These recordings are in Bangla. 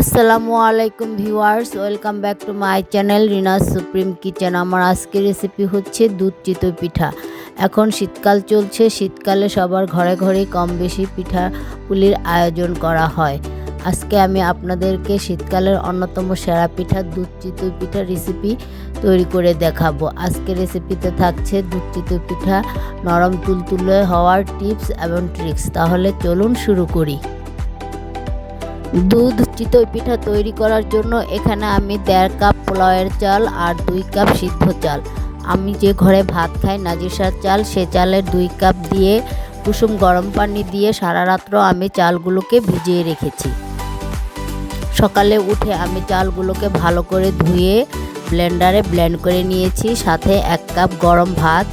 আসসালামু আলাইকুম viewers, welcome back to my channel Rina's supreme kitchen. আমার আজকের রেসিপি হচ্ছে দুধ চিতই পিঠা। এখন শীতকাল চলছে, শীতকালে সবার ঘরে ঘরে কম বেশি পিঠা পুলির আয়োজন করা হয়। আজকে আমি আপনাদেরকে শীতকালের অন্যতম সেরা পিঠা দুধ চিতই পিঠা রেসিপি তৈরি করে দেখাবো। আজকের রেসিপিতে থাকছে দুধ চিতই পিঠা, নরম তুলতুলে হওয়ার টিপস এবং ট্রিক্স। তাহলে চলুন শুরু করি। দুধ চিতই পিঠা তৈরি করার জন্য এখানে আমি দেড় কাপ পোলাওয়ের চাল আর দুই কাপ সিদ্ধ চাল। আমি যে ঘরে ভাত খাই নাজিসার চাল, সে চালের দুই কাপ দিয়ে কুসুম গরম পানি দিয়ে সারা রাত্র আমি চালগুলোকে ভিজিয়ে রেখেছি। সকালে উঠে আমি চালগুলোকে ভালো করে ধুয়ে ব্লেন্ডারে ব্লেন্ড করে নিয়েছি, সাথে এক কাপ গরম ভাত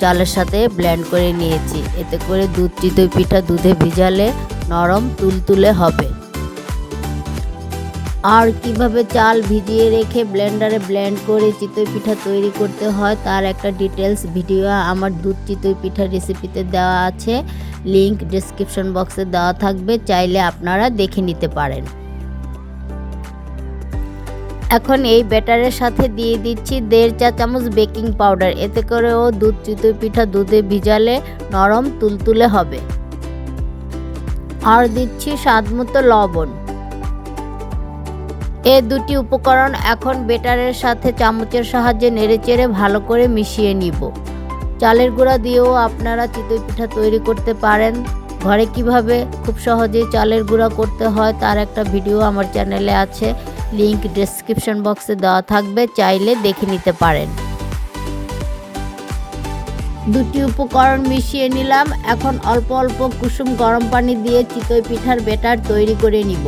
চালের সাথে ব্লেন্ড করে নিয়েছি। এতে করে দুধ চিতই পিঠা দুধে ভিজালে নরম, তুলতুলে হবে। আর কীভাবে চাল ভিজিয়ে রেখে ব্লেন্ডারে ব্লেন্ড করে চিতই পিঠা তৈরি করতে হয় তার একটা ডিটেলস ভিডিও আমার দুধ চিতই পিঠা রেসিপিতে দেওয়া আছে। লিংক ডিসক্রিপশন বক্সে দেওয়া থাকবে, চাইলে আপনারা দেখে নিতে পারেন। এখন এই ব্যাটারের সাথে দিয়ে দিচ্ছি দেড় চা চামচ বেকিং পাউডার। এতে করেও দুধ চিতই পিঠা দুধে ভিজালে নরম তুলতুলে হবে। আর দিচ্ছি স্বাদ মতো লবণ। এ দুটি উপকরণ এখন বেটারের সাথে চামচের সাহায্যে নেড়েচেড়ে ভালো করে মিশিয়ে নিব। চালের গুঁড়া দিয়েও আপনারা চিতই পিঠা তৈরি করতে পারেন। ঘরে কীভাবে? খুব সহজেই চালের গুঁড়া করতে হয়, তার একটা ভিডিও আমার চ্যানেলে আছে। লিংক ডেসক্রিপশন বক্সে দেওয়া থাকবে, চাইলে দেখে নিতে পারেন। দুটি উপকরণ মিশিয়ে নিলাম। এখন অল্প অল্প কুসুম গরম পানি দিয়ে চিতই পিঠার বেটার তৈরি করে নিব।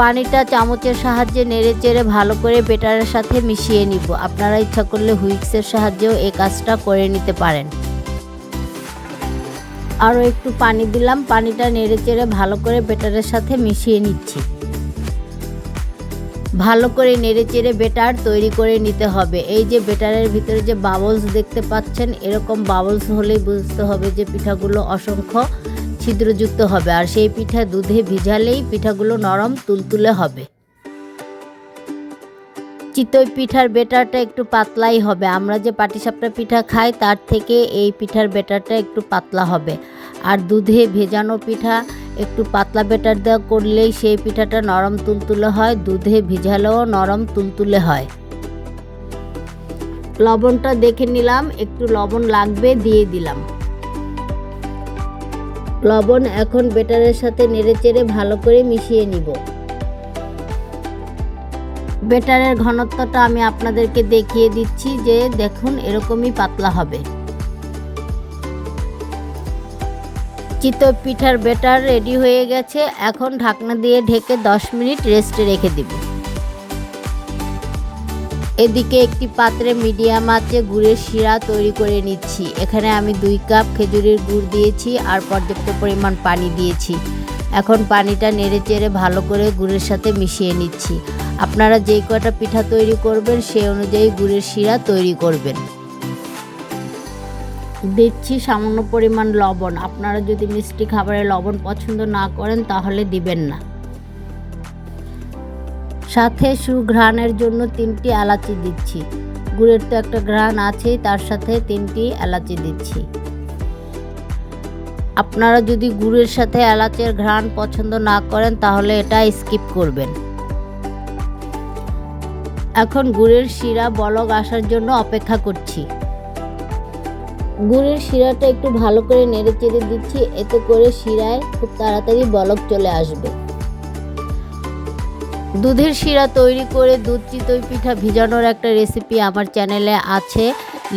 পানিটা চামচের সাহায্যে নেড়ে চেড়ে ভালো করে বেটারের সাথে মিশিয়ে নিব। আপনারা ইচ্ছা করলে হুইক্সের সাহায্যেও এই কাজটা করে নিতে পারেন। আরও একটু পানি দিলাম, পানিটা নেড়ে চেড়ে ভালো করে বেটারের সাথে মিশিয়ে নিচ্ছি। ভালো করে নেড়ে চেড়ে বেটার তৈরি করে নিতে হবে। এই যে বেটারের ভিতরে যে বাবলস দেখতে পাচ্ছেন, এরকম বাবলস হলেই বুঝতে হবে যে পিঠাগুলো অসংখ্য। ছিদ্রযুক্ত হবে আর সেই পিঠা দুধে ভিজালেই পিঠাগুলো নরম তুলতুলে হবে। চিতই পিঠার বেটারটা একটু পাতলাই হবে। আমরা যে পাটিসাপটা পিঠা খাই, তার থেকে এই পিঠার বেটারটা একটু পাতলা হবে। আর দুধে ভেজানো পিঠা একটু পাতলা বেটার দেওয়া করলেই সেই পিঠাটা নরম তুলতুলে হয়, দুধে ভিজালেও নরম তুলতুলে হয়। লবণটা দেখে নিলাম, একটু লবণ লাগবে, দিয়ে দিলাম। লবণ এখন বেটারের সাথে নেড়েচেড়ে ভালো করে মিশিয়ে নিব। বেটারের ঘনত্বটা আমি আপনাদেরকে দেখিয়ে দিচ্ছি যে দেখুন এরকমই পাতলা হবে। চিতই পিঠার বেটার রেডি হয়ে গেছে। এখন ঢাকনা দিয়ে ঢেকে 10 মিনিট রেস্টে রেখে দিব। এদিকে একটি পাত্রে মিডিয়াম আঁচে গুড়ের শিরা তৈরি করে নিচ্ছি। এখানে আমি দুই কাপ খেজুরের গুড় দিয়েছি আর পর্যাপ্ত পরিমাণ পানি দিয়েছি। এখন পানিটা নেড়ে চেড়ে ভালো করে গুড়ের সাথে মিশিয়ে নিচ্ছি। আপনারা যেই কটা পিঠা তৈরি করবেন সেই অনুযায়ী গুড়ের শিরা তৈরি করবেন। দিচ্ছি সামান্য পরিমাণ লবণ। আপনারা যদি মিষ্টি খাবারে লবণ পছন্দ না করেন তাহলে দিবেন না। সাথে সুঘ্রাণের জন্য তিনটি এলাচি দিচ্ছি। গুড়ের তো একটা ঘ্রাণ আছেই, তার সাথে তিনটি এলাচি দিচ্ছি। আপনারা যদি গুড়ের সাথে এলাচের ঘ্রাণ পছন্দ না করেন, তাহলে এটা স্কিপ করবেন। এখন গুড়ের শিরা বলক আসার জন্য অপেক্ষা করছি। গুড়ের শিরাটা একটু ভালো করে নেড়ে চেড়ে দিচ্ছি, এতে করে শিরায় খুব তাড়াতাড়ি বলক চলে আসবে। দুধের শিরা তৈরি করে দুধ চিতই পিঠা ভিজানোর একটা রেসিপি আমার চ্যানেলে আছে।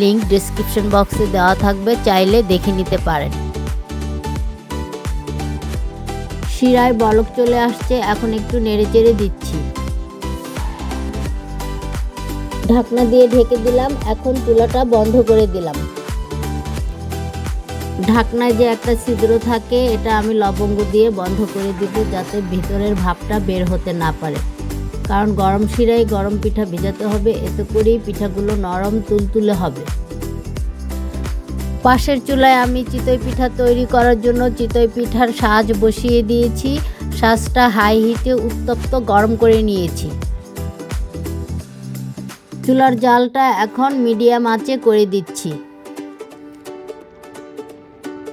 লিংক ডিসক্রিপশন বক্সে দেওয়া থাকবে, চাইলে দেখে নিতে পারেন। শিরায় বলক চলে আসছে, এখন একটু নেড়ে চেড়ে দিচ্ছি। ঢাকনা দিয়ে ঢেকে দিলাম, এখন চুলাটা বন্ধ করে দিলাম। ঢাকনায় যে একটা ছিদ্র থাকে, এটা আমি লবঙ্গ দিয়ে বন্ধ করে দিব যাতে ভিতরের ভাপটা বের হতে না পারে। কারণ গরম শিরায় গরম পিঠা ভেজাতে হবে, এতে করেই পিঠাগুলো নরম তুলতুলে হবে। পাশের চুলায় আমি চিতই পিঠা তৈরি করার জন্য চিতই পিঠার সাজ বসিয়ে দিয়েছি। সাজটা হাই হিটে উত্তপ্ত গরম করে নিয়েছি। চুলার জালটা এখন মিডিয়াম আঁচে করে দিচ্ছি।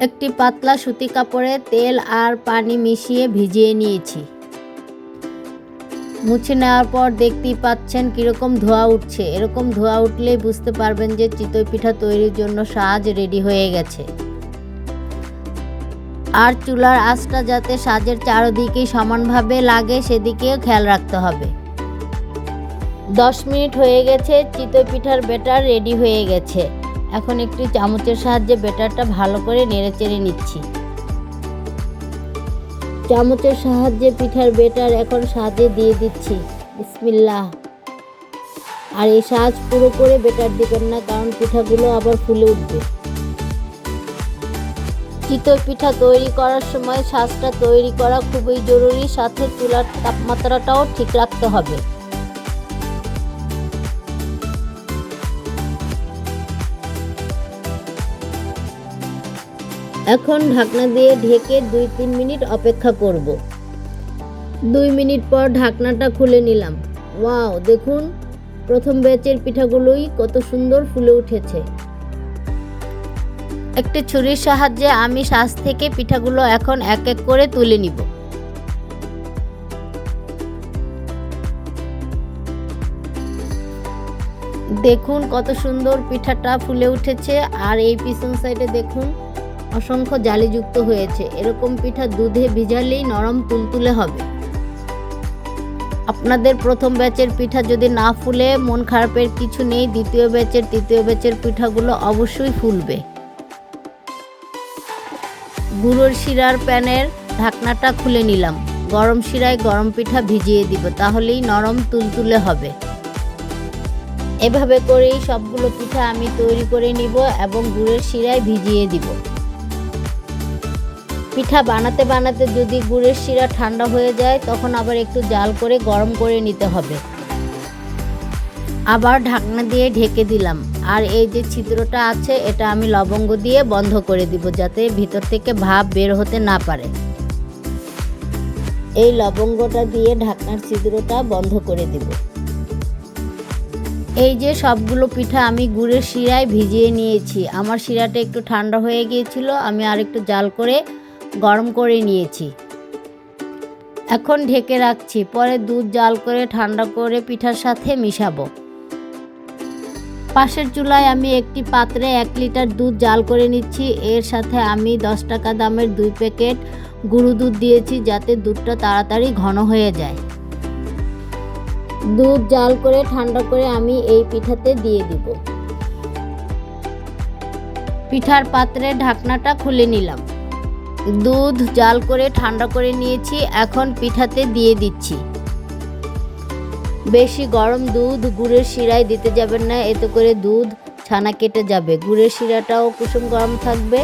একটি পাতলা সুতি কাপড়ে তেল আর পানি মিশিয়ে ভিজিয়ে নিয়েছি। মুছে নেওয়ার পর দেখতেই পাচ্ছেন কীরকম ধোয়া উঠছে। এরকম ধোয়া উঠলেই বুঝতে পারবেন যে চিতই পিঠা তৈরির জন্য সাজ রেডি হয়ে গেছে। আর চুলার আঁচটা যাতে সাজের চারদিকেই সমানভাবে লাগে, সেদিকেও খেয়াল রাখতে হবে। দশ মিনিট হয়ে গেছে, চিতই পিঠার বেটার রেডি হয়ে গেছে। এখন একটি চামচের সাহায্যে বেটারটা ভালো করে নেড়ে চেড়ে নিচ্ছি। চামচের সাহায্যে পিঠার বেটার এখন সাজে দিয়ে দিচ্ছি। বিসমিল্লাহ। আর এই সাজ পুরো করে বেটার দিবেন না, কারণ পিঠাগুলো আবার ফুলে উঠবে। চিতই পিঠা তৈরি করার সময় সাজটা তৈরি করা খুবই জরুরি, সাথে চুলার তাপমাত্রাটাও ঠিক রাখতে হবে। এখন ঢাকনা দিয়ে ঢেকে দুই তিন মিনিট অপেক্ষা করব। দুই মিনিট পর ঢাকনাটা খুলে নিলাম। ওয়াও, দেখুন, প্রথম ব্যাচের পিঠাগুলোই কত সুন্দর ফুলে উঠেছে। একটি ছুরির সাহায্যে আমি শ্বাস থেকে পিঠাগুলো এখন এক এক করে তুলে নিব। দেখুন কত সুন্দর পিঠাটা ফুলে উঠেছে। আর এই পিছন সাইডে দেখুন অসংখ্য জালিযুক্ত হয়েছে। এরকম পিঠা দুধে ভিজালেই নরম তুলতুলে হবে। আপনাদের প্রথম ব্যাচের পিঠা যদি না ফুলে, মন খারাপের কিছু নেই, দ্বিতীয় ব্যাচের, তৃতীয় ব্যাচের পিঠাগুলো অবশ্যই ফুলবে। গুঁড়োর শিরার প্যানের ঢাকনাটা খুলে নিলাম। গরম শিরায় গরম পিঠা ভিজিয়ে দিব, তাহলেই নরম তুলতুলে হবে। এভাবে করেই সবগুলো পিঠা আমি তৈরি করে নিব এবং গুড়ের শিরায় ভিজিয়ে দিব। পিঠা বানাতে বানাতে যদি গুড়ের শিরা ঠান্ডা হয়ে যায়, তখন আবার একটু জাল করে গরম করে নিতে হবে। আবার ঢাকনা দিয়ে ঢেকে দিলাম। আর এই যে ছিদ্রটা আছে, এটা আমি লবঙ্গ দিয়ে বন্ধ করে দিব যাতে ভিতর থেকে ভাপ বের হতে না পারে। এই লবঙ্গটা দিয়ে ঢাকনার ছিদ্রটা বন্ধ করে দিব। এই যে সবগুলো পিঠা আমি গুড়ের শিরায় ভিজিয়ে নিয়েছি। আমার শিরাটা একটু ঠান্ডা হয়ে গিয়েছিল, আমি আর একটু জাল করে গরম করে নিয়েছি। এখন ঢেকে রাখছি, পরে দুধ জাল করে ঠান্ডা করে পিঠার সাথে মিশাবো। পাশের চুলায় আমি একটি পাত্রে এক লিটার দুধ জাল করে নিচ্ছি। এর সাথে আমি দশ টাকা দামের দুই প্যাকেট গুঁড়ো দুধ দিয়েছি, যাতে দুধটা তাড়াতাড়ি ঘন হয়ে যায়। দুধ জাল করে ঠান্ডা করে আমি এই পিঠাতে দিয়ে দিব। পিঠার পাত্রে ঢাকনাটা খুলে নিলাম। দুধ জাল করে ঠান্ডা করে নিয়েছি, এখন পিঠাতে দিয়ে দিচ্ছি। বেশি গরম দুধ গুড়ের শিরায় দিতে যাবেন না, এতে করে দুধ ছানা কেটে যাবে। গুড়ের শিরাটাও কুসুম গরম থাকবে,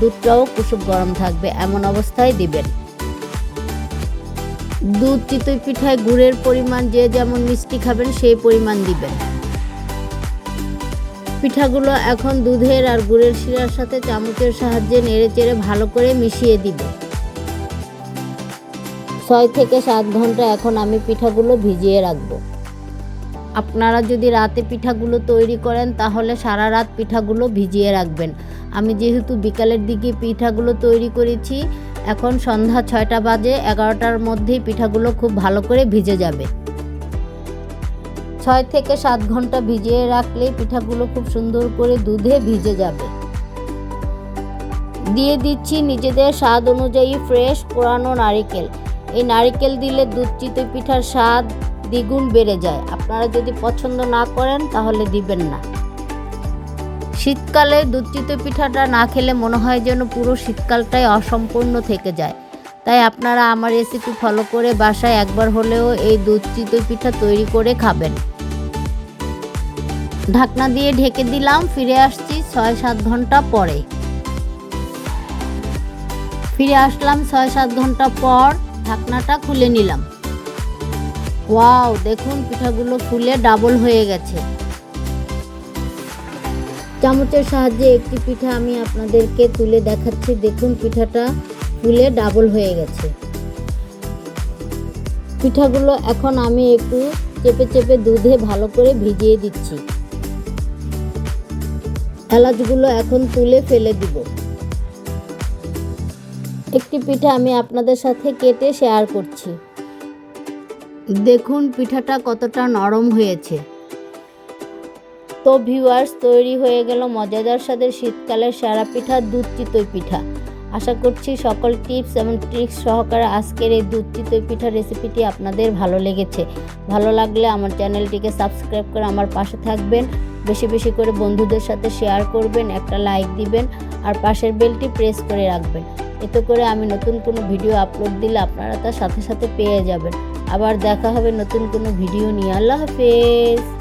দুধটাও কুসুম গরম থাকবে, এমন অবস্থায় দিবেন। দুধ চিতই পিঠায় গুড়ের পরিমাণ যে যেমন মিষ্টি খাবেন, সেই পরিমাণ দিবেন। পিঠাগুলো এখন দুধের আর গুড়ের শিরার সাথে চামচের সাহায্যে নেড়ে চেড়ে ভালো করে মিশিয়ে দিব। ছয় থেকে সাত ঘণ্টা এখন আমি পিঠাগুলো ভিজিয়ে রাখব। আপনারা যদি রাতে পিঠাগুলো তৈরি করেন, তাহলে সারা রাত পিঠাগুলো ভিজিয়ে রাখবেন। আমি যেহেতু বিকালের দিকে পিঠাগুলো তৈরি করেছি, এখন সন্ধ্যা ছয়টা বাজে, এগারোটার মধ্যেই পিঠাগুলো খুব ভালো করে ভিজে যাবে। ছয় থেকে সাত ঘণ্টা ভিজিয়ে রাখলে পিঠাগুলো খুব সুন্দর করে দুধে ভিজে যাবে। দিয়ে দিচ্ছি নিজেদের স্বাদ অনুযায়ী ফ্রেশ পোড়ানো নারিকেল। এই নারিকেল দিলে দুধ চিতই পিঠার স্বাদ দ্বিগুণ বেড়ে যায়। আপনারা যদি পছন্দ না করেন তাহলে দিবেন না। শীতকালে দুধ চিতই পিঠাটা না খেলে মনে হয় যেন পুরো শীতকালটাই অসম্পূর্ণ থেকে যায়। তাই আপনারা আমার রেসিপি ফলো করে বাসায় একবার হলেও এই দুধ চিতই পিঠা তৈরি করে খাবেন। ঢাকনা দিয়ে ঢেকে দিলাম, ফিরে আসছি ছয় সাত ঘণ্টা পরে। ফিরে আসলাম ছয় সাত ঘণ্টা পর, ঢাকনাটা খুলে নিলাম। ওয়াও, দেখুন পিঠাগুলো ফুলে ডাবল হয়ে গেছে। চামচের সাহায্যে একটি পিঠা আমি আপনাদেরকে তুলে দেখাচ্ছি। দেখুন পিঠাটা ফুলে ডাবল হয়ে গেছে। পিঠাগুলো এখন আমি একটু চেপে চেপে দুধে ভালো করে ভিজিয়ে দিচ্ছি। এলাচগুলো এখন তুলে ফেলে দিব। একটি পিঠা আমি আপনাদের সাথে কেটে শেয়ার করছি। দেখুন পিঠাটা কতটা নরম হয়েছে। তো ভিউয়ার্স তৈরি হয়ে গেল মজাদার স্বাদের শীতকালের সারা পিঠা, দুধ চিতই পিঠা। আশা করছি সকল টিপস এবং ট্রিক্স সহকারে আজকের এই দুধ চিতই পিঠা রেসিপিটি আপনাদের ভালো লেগেছে। ভালো লাগলে আমার চ্যানেলটিকে সাবস্ক্রাইব করে আমার পাশে থাকবেন। বেশি বেশি করে বন্ধুদের সাথে শেয়ার করবেন, একটা লাইক দিবেন, আর পাশের বেলটি প্রেস করে রাখবেন। এতে করে আমি নতুন কোনো ভিডিও আপলোড দিলে আপনারা তার সাথে সাথে পেয়ে যাবেন। আবার দেখা হবে নতুন কোনো ভিডিও নিয়ে। আল্লাহ হাফেজ!